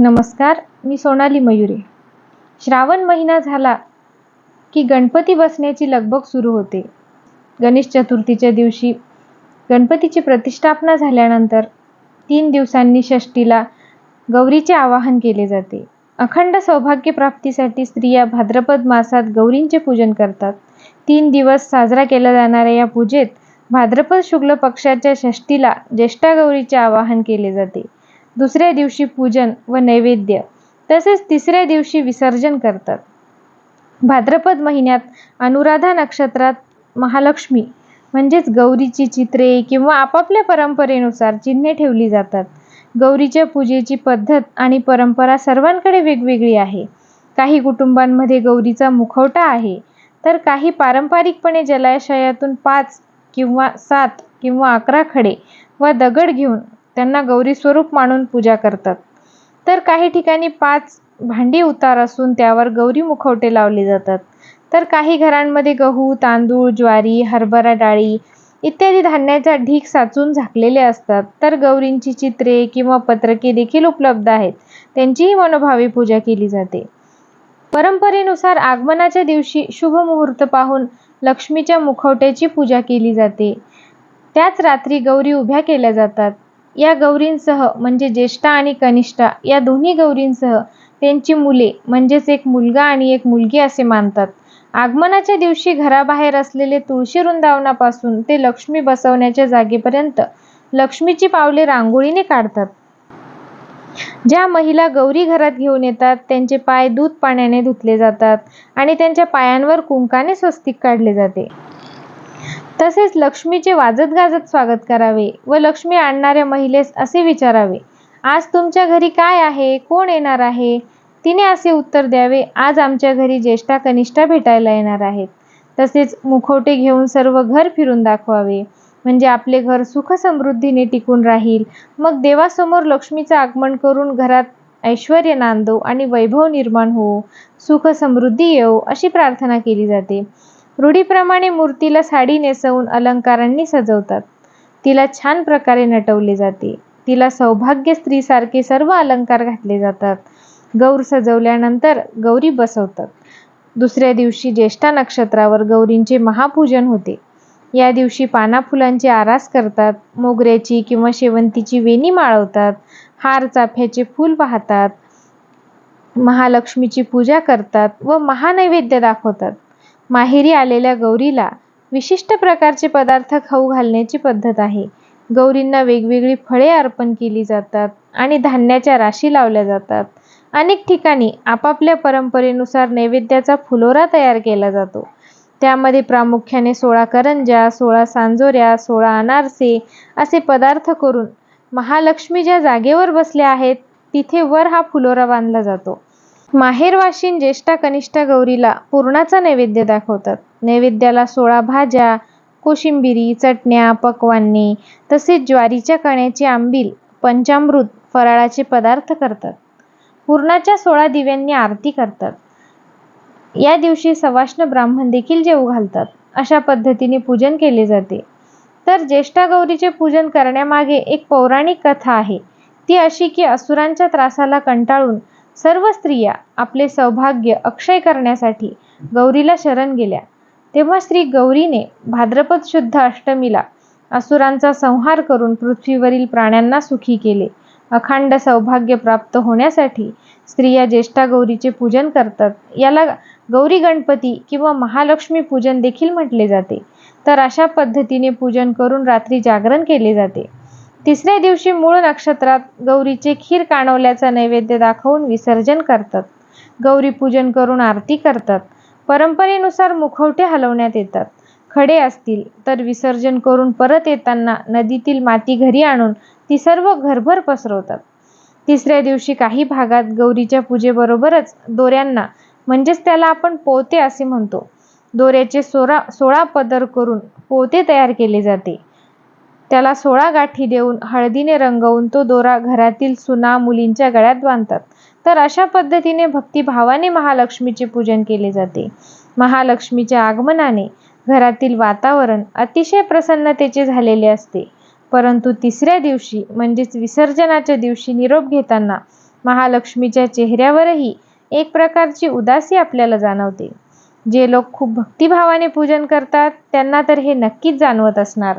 नमस्कार मी सोनाली मयुरे. श्रावण महिना झाला की गणपती बसण्याची लगबग सुरू होते. गणेश चतुर्थीच्या दिवशी गणपतीची प्रतिष्ठापना झाल्यानंतर तीन दिवसांनी षष्टीला गौरीचे आवाहन केले जाते. अखंड सौभाग्य प्राप्तीसाठी स्त्रिया भाद्रपद मासात गौरींचे पूजन करतात. तीन दिवस साजरा केला जाणाऱ्या या पूजेत भाद्रपद शुक्ल पक्षाच्या षष्टीला ज्येष्ठा गौरीचे आवाहन केले जाते. दुसऱ्या दिवशी पूजन व नैवेद्य तसेच तिसऱ्या दिवशी विसर्जन करतात. भाद्रपद महिन्यात अनुराधा नक्षत्रात महालक्ष्मी म्हणजेच गौरीची चित्रे किंवा आपापल्या परंपरेनुसार चिन्हे ठेवली जातात. गौरीच्या पूजेची पद्धत आणि परंपरा सर्वांकडे वेगवेगळी आहे. काही कुटुंबांमध्ये गौरीचा मुखवटा आहे तर काही पारंपरिकपणे जलाशयातून पाच किंवा सात किंवा अकरा खडे व दगड घेऊन त्यांना गौरी स्वरूप मानून पूजा करतात. तर काही ठिकाणी पाच भांडी उतार असून त्यावर गौरी मुखवटे लावले जातात. तर काही घरांमध्ये गहू तांदूळ ज्वारी हरभरा डाळी इत्यादी धान्याचा ढीक साचून झाकलेले असतात. तर गौरींची चित्रे किंवा पत्रके देखील उपलब्ध आहेत. त्यांचीही मनोभावे पूजा केली जाते. परंपरेनुसार आगमनाच्या दिवशी शुभ मुहूर्त पाहून लक्ष्मीच्या मुखवट्याची पूजा केली जाते. त्याच रात्री गौरी उभ्या केल्या जातात. या गौरींसह म्हणजे ज्येष्ठा आणि कनिष्ठा या दोन्ही गौरींसह त्यांची मुले म्हणजेच एक मुलगा आणि एक मुलगी असे मानतात. आगमनाच्या दिवशी घराबाहेर असलेले तुळशी वृंदावनापासून ते लक्ष्मी बसवण्याच्या जागेपर्यंत लक्ष्मीची पावले रांगोळीने काढतात. ज्या महिला गौरी घरात घेऊन येतात त्यांचे पाय दूध पाण्याने धुतले जातात आणि त्यांच्या पायांवर कुंकाने स्वस्तिक काढले जाते. तसेच लक्ष्मीचे वाजत गाजत स्वागत करावे व लक्ष्मी आणणाऱ्या महिलेस असे विचारावे आज तुमच्या घरी काय आहे? कोण येणार आहे? तिने असे उत्तर द्यावे आज आमच्या घरी ज्येष्ठा कनिष्ठा भेटायला येणार आहेत. तसेच मुखवटे घेऊन सर्व घर फिरून दाखवावे म्हणजे आपले घर सुख समृद्धीने टिकून राहील. मग देवासमोर लक्ष्मीचं आगमन करून घरात ऐश्वर नांदो आणि वैभव निर्माण हो सुख समृद्धी येवो अशी प्रार्थना केली जाते. रूढीप्रमाणे मूर्तीला साडी नेसवून अलंकारांनी सजवतात. तिला छान प्रकारे नटवले जाते. तिला सौभाग्य स्त्रीसारखे सर्व अलंकार घातले जातात. गौर सजवल्यानंतर गौरी बसवतात. दुसऱ्या दिवशी ज्येष्ठा नक्षत्रावर गौरींचे महापूजन होते. या दिवशी पाना फुलांची आरास करतात मोगऱ्याची किंवा शेवंतीची वेणी माळवतात हार चाफ्याचे फूल वाहतात महालक्ष्मीची पूजा करतात व महानैवेद्य दाखवतात. माहेरी आलेल्या गौरीला विशिष्ट प्रकारचे पदार्थ खाऊ घालण्याची पद्धत आहे. गौरींना वेगवेगळी फळे अर्पण केली जातात आणि धान्याच्या राशी लावल्या जातात. अनेक ठिकाणी आपापल्या परंपरेनुसार नैवेद्याचा फुलोरा तयार केला जातो. त्यामध्ये प्रामुख्याने सोळा करंज्या सोळा सांजोऱ्या सोळा अनारसे असे पदार्थ करून महालक्ष्मी ज्या जागेवर बसल्या आहेत तिथे वर हा फुलोरा बांधला जातो. माहेरवाशीन ज्येष्ठा कनिष्ठा गौरीला पुरणाचा नैवेद्य दाखवतात. नैवेद्याला सोळा भाज्या कोशिंबिरी चटण्या पक्वान्ने तसेच ज्वारीच्या कण्याची आंबील पंचामृत फराळाचे पदार्थ करतात. पूर्णाच्या सोळा दिव्यांनी आरती करतात. या दिवशी सवाष्ण ब्राह्मण देखील जेवू घालतात. अशा पद्धतीने पूजन केले जाते. तर ज्येष्ठा गौरीचे पूजन करण्यामागे एक पौराणिक कथा आहे. ती अशी की असुरांच्या त्रासाला कंटाळून सर्व स्त्रिया आपले सौभाग्य अक्षय करण्यासाठी गौरीला शरण गेल्या. तेव्हा श्री गौरीने भाद्रपद शुद्ध अष्टमीला असुरांचा संहार करून पृथ्वीवरील प्राण्यांना सुखी केले. अखंड सौभाग्य प्राप्त होण्यासाठी स्त्रिया ज्येष्ठा गौरीचे पूजन करतात. याला गौरी गणपती किंवा महालक्ष्मी पूजन देखील म्हटले जाते. तर अशा पद्धतीने पूजन करून रात्री जागरण केले जाते. तिसऱ्या दिवशी मूळ नक्षत्रात गौरीचे खीर काणवल्याचा नैवेद्य दाखवून विसर्जन करतात. गौरी पूजन करून आरती करतात. परंपरेनुसार मुखवटे हलवण्यात येतात. खडे असतील तर विसर्जन करून परत येताना नदीतील माती घरी आणून ती सर्व घरभर पसरवतात. तिसऱ्या दिवशी काही भागात गौरीच्या पूजेबरोबरच दोऱ्यांना म्हणजेच त्याला आपण पोते असे म्हणतो दोऱ्याचे सोळा सोळा पदर करून पोते तयार केले जाते. त्याला सोळा गाठी देऊन हळदीने रंगवून तो दोरा घरातील सुना मुलींच्या गळ्यात बांधतात. तर अशा पद्धतीने भक्तिभावाने महालक्ष्मीचे पूजन केले जाते. महालक्ष्मीच्या आगमनाने घरातील वातावरण अतिशय प्रसन्नतेचे झालेले असते. परंतु तिसऱ्या दिवशी म्हणजेच विसर्जनाच्या दिवशी निरोप घेताना महालक्ष्मीच्या चेहऱ्यावरही एक प्रकारची उदासी आपल्याला जाणवते. जे लोक खूप भक्तिभावाने पूजन करतात त्यांना तर हे नक्कीच जाणवत असणार.